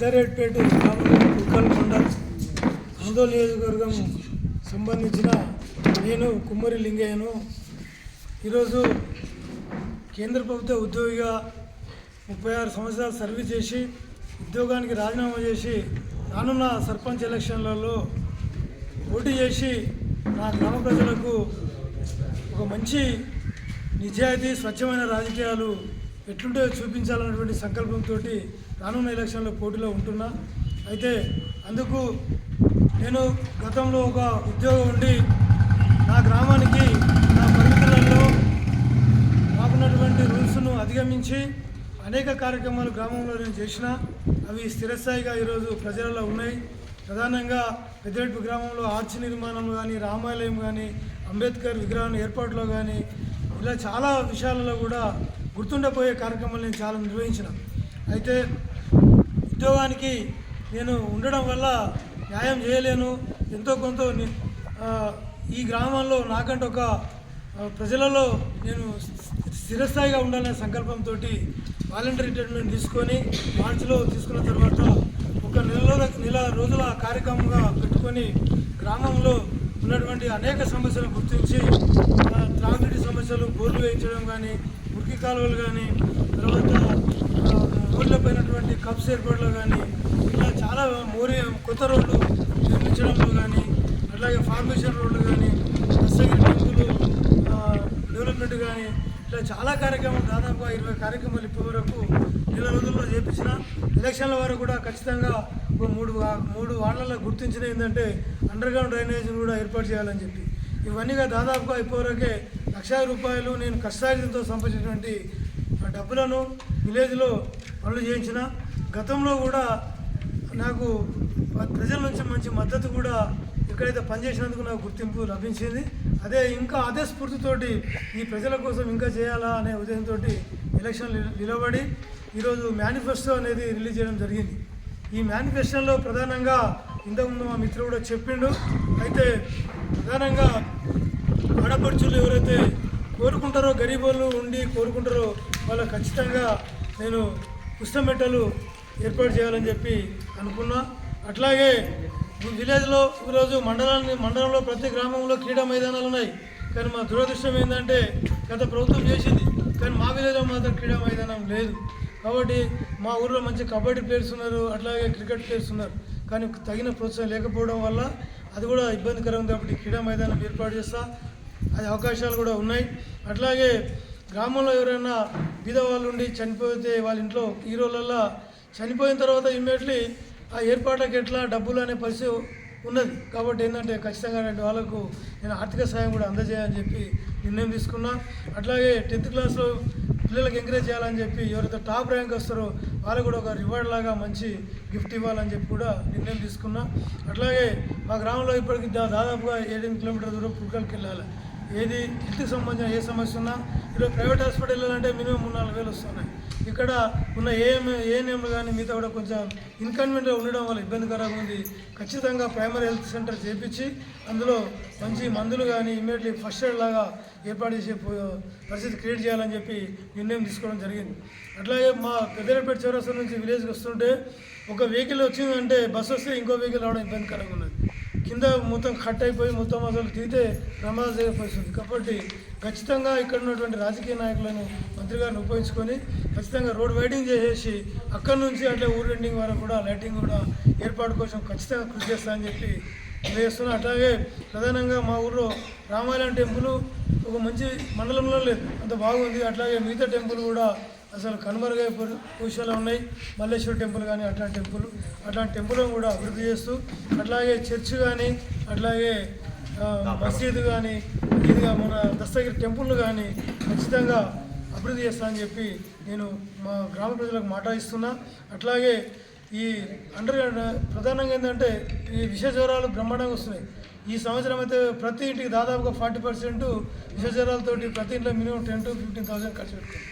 పెద్దారెడ్డిపేట కుక్కలకొండ కుక్కల్ ఆందోళన నియోజకవర్గం సంబంధించిన నేను కుమ్మరి లింగయ్యను. ఈరోజు కేంద్ర ప్రభుత్వ ఉద్యోగిగా ముప్పై ఆరు సంవత్సరాలు సర్వీస్ చేసి ఉద్యోగానికి రాజీనామా చేసి రానున్న సర్పంచ్ ఎలక్షన్లలో పోటీ చేసి నా గ్రామ ప్రజలకు ఒక మంచి నిజాయితీ స్వచ్ఛమైన రాజకీయాలు ఎట్లుంటే చూపించాలన్నటువంటి సంకల్పంతో రానున్న ఎలక్షన్లో పోటీలో ఉంటున్నా. అయితే అందుకు నేను గతంలో ఒక ఉద్యోగం ఉండి నా గ్రామానికి నా పరిమితులలో మాకున్నటువంటి రూల్స్ను అధిగమించి అనేక కార్యక్రమాలు గ్రామంలో నేను చేసిన. అవి స్థిరస్థాయిగా ఈరోజు ప్రజలలో ఉన్నాయి. ప్రధానంగా పెద్దరెడ్డి గ్రామంలో ఆర్చి నిర్మాణం కానీ రామాలయం కానీ అంబేద్కర్ విగ్రహం ఏర్పాటులో కానీ ఇలా చాలా విషయాలలో కూడా గుర్తుండబోయే కార్యక్రమాలు నేను చాలా నిర్వహించిన. అయితే ఉద్యోగానికి నేను ఉండడం వల్ల న్యాయం చేయలేను. ఎంతో కొంత ని- ఈ గ్రామంలో నాకంటే ఒక ప్రజలలో నేను స్థిరస్థాయిగా ఉండాలనే సంకల్పంతో వాలంటీర్ రిటైర్మెంట్ తీసుకొని మార్చిలో తీసుకున్న తర్వాత ఒక నెలలో నెల రోజుల కార్యక్రమంగా పెట్టుకొని గ్రామంలో ఉన్నటువంటి అనేక సమస్యలు గుర్తించి త్రాగునీటి సమస్యలు బోర్లు వేయించడం కానీ మురికి కాలువలు కానీ తర్వాత రోడ్ల రోడ్లపైనటువంటి కప్స్ ఏర్పాట్లు కానీ ఇలా చాలా మోరి కొత్త రోడ్లు నిర్మించడంలో కానీ అట్లాగే ఫార్మేషన్ రోడ్లు కానీ దస్తగిరి డెవలప్మెంట్ కానీ ఇట్లా చాలా కార్యక్రమాలు దాదాపుగా ఇరవై కార్యక్రమాలు ఇప్పటి వరకు నెల రోజుల్లో చేపించిన. ఎలక్షన్ల వరకు కూడా ఖచ్చితంగా ఒక మూడు మూడు వార్డులలో గుర్తించిన ఏంటంటే అండర్ గ్రౌండ్ డ్రైనేజ్ కూడా ఏర్పాటు చేయాలని చెప్పి. ఇవన్నీగా దాదాపుగా ఇప్పటివరకే లక్ష రూపాయలు నేను కష్టార్జితంతో సంపాదించినటువంటి డబ్బులను విలేజ్లో పనులు చేయించిన. గతంలో కూడా నాకు ప్రజల నుంచి మంచి మద్దతు కూడా ఎక్కడైతే పనిచేసినందుకు నాకు గుర్తింపు లభించింది. అదే ఇంకా అదే స్ఫూర్తితోటి ఈ ప్రజల కోసం ఇంకా చేయాలా అనే ఉదయంతో ఎలక్షన్ నిలబడి ఈరోజు మేనిఫెస్టో అనేది రిలీజ్ చేయడం జరిగింది. ఈ మేనిఫెస్టోలో ప్రధానంగా ఇంతకుముందు మా మిత్రుడు కూడా చెప్పిండు. అయితే ప్రధానంగా ఆడపడుచులు ఎవరైతే కోరుకుంటారో గరీబోళ్ళు ఉండి కోరుకుంటారో వాళ్ళు ఖచ్చితంగా నేను పుస్తమెట్టలు ఏర్పాటు చేయాలని చెప్పి అనుకున్నా. అట్లాగే ఈ విలేజ్లో ఈరోజు మండలాన్ని మండలంలో ప్రతి గ్రామంలో క్రీడా మైదానాలు ఉన్నాయి. కానీ మా దురదృష్టం ఏంటంటే గత ప్రభుత్వం చేసింది. కానీ మా విలేజ్లో మాత్రం క్రీడా మైదానం లేదు. కాబట్టి మా ఊర్లో మంచి కబడ్డీ ప్లేయర్స్ ఉన్నారు అట్లాగే క్రికెట్ ప్లేయర్స్ ఉన్నారు. కానీ తగిన ప్రోత్సాహం లేకపోవడం వల్ల అది కూడా ఇబ్బందికరం ఉంది కాబట్టి క్రీడా మైదానం ఏర్పాటు చేస్తా. అది అవకాశాలు కూడా ఉన్నాయి. అట్లాగే గ్రామంలో ఎవరైనా బీద వాళ్ళు ఉండి చనిపోతే వాళ్ళ ఇంట్లో ఈ రోజులల్లో చనిపోయిన తర్వాత ఇమ్మీడియట్లీ ఆ ఏర్పాట్లకు ఎట్లా డబ్బులు అనే పరిస్థితి ఉన్నది. కాబట్టి ఏంటంటే ఖచ్చితంగా అలాంటి వాళ్ళకు నేను ఆర్థిక సాయం కూడా అందజేయాలని చెప్పి నిర్ణయం తీసుకున్నా. అట్లాగే టెన్త్ క్లాస్లో పిల్లలకు ఎంకరేజ్ చేయాలని చెప్పి ఎవరైతే టాప్ ర్యాంక్ వస్తారో వాళ్ళకు కూడా ఒక రివార్డ్ లాగా మంచి గిఫ్ట్ ఇవ్వాలని చెప్పి కూడా నిర్ణయం తీసుకున్నా. అట్లాగే మా గ్రామంలో ఇప్పటికి దా- దాదాపుగా ఏడెనిమిది కిలోమీటర్ల దూరం పుల్కల్కి వెళ్ళాలి. ఏది హెల్త్కి సంబంధించిన ఏ సమస్య ఉన్నా ఇప్పుడు ప్రైవేట్ హాస్పిటల్ వెళ్ళాలంటే మినిమం మూడు నాలుగు వేలు వస్తున్నాయి. ఇక్కడ ఉన్న ఏఎం ఏఎన్ఎంలు కానీ మిగతా కూడా కొంచెం ఇన్కన్వీనియంట్గా ఉండడం వల్ల ఇబ్బందికరంగా ఉంది. ఖచ్చితంగా ప్రైమరీ హెల్త్ సెంటర్ చేపించి అందులో మంచి మందులు కానీ ఇమీడియట్లీ ఫస్ట్ ఎయిడ్ లాగా ఏర్పాటు చేసే పరిస్థితి క్రియేట్ చేయాలని చెప్పి నిర్ణయం తీసుకోవడం జరిగింది. అట్లాగే మా పెద్దలపేట చౌరస్తా నుంచి విలేజ్కి వస్తుంటే ఒక వెహికల్ వచ్చిందంటే బస్సు వస్తే ఇంకో వెహికల్ రావడం ఇబ్బందికరంగా ఉన్నది. కింద మొత్తం కట్ అయిపోయి మొత్తం అసలు తీతే ప్రమాదం జరిగిపోతుంది. కాబట్టి ఖచ్చితంగా ఇక్కడ ఉన్నటువంటి రాజకీయ నాయకులను మంత్రి గారిని ఉపయోగించుకొని ఖచ్చితంగా రోడ్ వైడింగ్ చేసేసి అక్కడ నుంచి అట్లే ఊరు ఎండింగ్ వరకు కూడా లైటింగ్ కూడా ఏర్పాటు కోసం ఖచ్చితంగా కృషి చేస్తానని చెప్పి తెలియజేస్తున్నా. అట్లాగే ప్రధానంగా మా ఊర్లో రామాలయం టెంపుల్ ఒక మంచి మండలంలో లేదు. అంత బాగుంది. అట్లాగే మిగతా టెంపుల్ కూడా అసలు కనుమరుగైపోయి పొజిషన్లో ఉన్నాయి. మల్లేశ్వర టెంపుల్ కానీ అట్లాంటి టెంపుల్ అట్లాంటి టెంపుల్ కూడా అభివృద్ధి చేస్తూ అట్లాగే చర్చ్ కానీ అట్లాగే మసీదు కానీ ఇదిగా మన దస్తగిరి టెంపుల్ కానీ ఖచ్చితంగా అభివృద్ధి చేస్తానని చెప్పి నేను మా గ్రామ ప్రజలకు మాట ఇస్తున్నా అట్లాగే ఈ అండర్ ప్రధానంగా ఏంటంటే ఈ విష జ్వరాలు బ్రహ్మాండంగా వస్తున్నాయి. ఈ సంవత్సరం అయితే ప్రతి ఇంటికి దాదాపుగా ఫార్టీ పర్సెంట్ విష జ్వరాలతోటి ప్రతి ఇంట్లో minimum ten to fifteen thousand ఖర్చు పెడుతుంది.